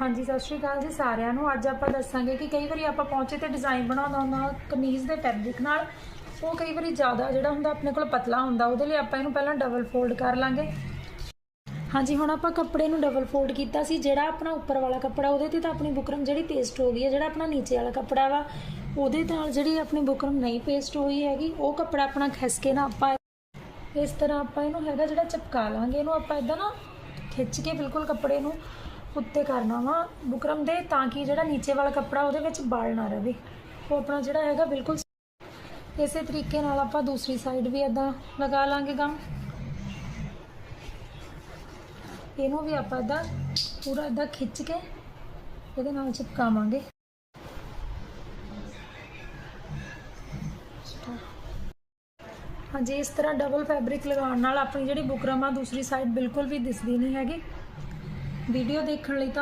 ਹਾਂਜੀ, ਸਤਿ ਸ਼੍ਰੀ ਅਕਾਲ ਜੀ ਸਾਰਿਆਂ ਨੂੰ। ਅੱਜ ਆਪਾਂ ਦੱਸਾਂਗੇ ਕਿ ਕਈ ਵਾਰੀ ਆਪਾਂ ਪਹੁੰਚੇ ਤੇ ਡਿਜ਼ਾਈਨ ਬਣਾਉਣਾ ਹੁੰਦਾ ਕਮੀਜ਼ ਦੇ ਫੈਬਰਿਕ ਨਾਲ। ਉਹ ਕਈ ਵਾਰੀ ਜ਼ਿਆਦਾ ਜਿਹੜਾ ਹੁੰਦਾ ਆਪਣੇ ਕੋਲ ਪਤਲਾ ਹੁੰਦਾ, ਉਹਦੇ ਲਈ ਆਪਾਂ ਇਹਨੂੰ ਪਹਿਲਾਂ ਡਬਲ ਫੋਲਡ ਕਰ ਲਾਂਗੇ। ਹਾਂਜੀ, ਹੁਣ ਆਪਾਂ ਕੱਪੜੇ ਨੂੰ ਡਬਲ ਫੋਲਡ ਕੀਤਾ ਸੀ। ਜਿਹੜਾ ਆਪਣਾ ਉੱਪਰ ਵਾਲਾ ਕੱਪੜਾ, ਉਹਦੇ ਤੇ ਤਾਂ ਆਪਣੀ ਬੁਕਰਮ ਜਿਹੜੀ ਪੇਸਟ ਹੋ ਗਈ ਹੈ, ਜਿਹੜਾ ਆਪਣਾ ਨੀਚੇ ਵਾਲਾ ਕੱਪੜਾ ਵਾ, ਉਹਦੇ ਨਾਲ ਜਿਹੜੀ ਆਪਣੀ ਬੁਕਰਮ ਨਹੀਂ ਪੇਸਟ ਹੋਈ ਹੈਗੀ, ਉਹ ਕੱਪੜਾ ਆਪਣਾ ਖਿਸ ਕੇ ਨਾ ਆਪਾਂ ਇਸ ਤਰ੍ਹਾਂ ਆਪਾਂ ਇਹਨੂੰ ਹੈਗਾ ਜਿਹੜਾ ਚਪਕਾ ਲਾਂਗੇ। ਇਹਨੂੰ ਆਪਾਂ ਇਦਾਂ ਨਾ ਖਿੱਚ ਕੇ ਬਿਲਕੁਲ ਕੱਪੜੇ ਨੂੰ ਉੱਤੇ ਕਰਨਾ ਵਾ, ਬੁਕਰਮ ਦੇ, ਤਾਂ ਕਿ ਜਿਹੜਾ ਨੀਚੇ ਵਾਲਾ ਕੱਪੜਾ ਉਹਦੇ ਵਿੱਚ ਬਲ ਨਾ ਰਵੇ। ਉਹ ਆਪਣਾ ਜਿਹੜਾ ਹੈਗਾ ਬਿਲਕੁਲ ਇਸੇ ਤਰੀਕੇ ਨਾਲ ਆਪਾਂ ਦੂਸਰੀ ਸਾਈਡ ਵੀ ਇਦਾਂ ਲਗਾ ਲਾਂਗੇ ਗਮ। ਇਹਨੂੰ ਵੀ ਆਪਾਂ ਇਦਾਂ ਪੂਰਾ ਇਦਾਂ ਖਿੱਚ ਕੇ ਇਹਦੇ ਨਾਲ ਚਿਪਕਾਵਾਂਗੇ। ਹਾਂਜੀ, ਇਸ ਤਰ੍ਹਾਂ ਡਬਲ ਫੈਬਰਿਕ ਲਗਾਉਣ ਨਾਲ ਆਪਣੀ ਜਿਹੜੀ ਬੁਕਰਮ ਆ, ਦੂਸਰੀ ਸਾਈਡ ਬਿਲਕੁਲ ਵੀ ਦਿਸਦੀ ਨਹੀਂ ਹੈਗੀ। ਵੀਡੀਓ ਦੇਖਣ ਲਈ ਤਾਂ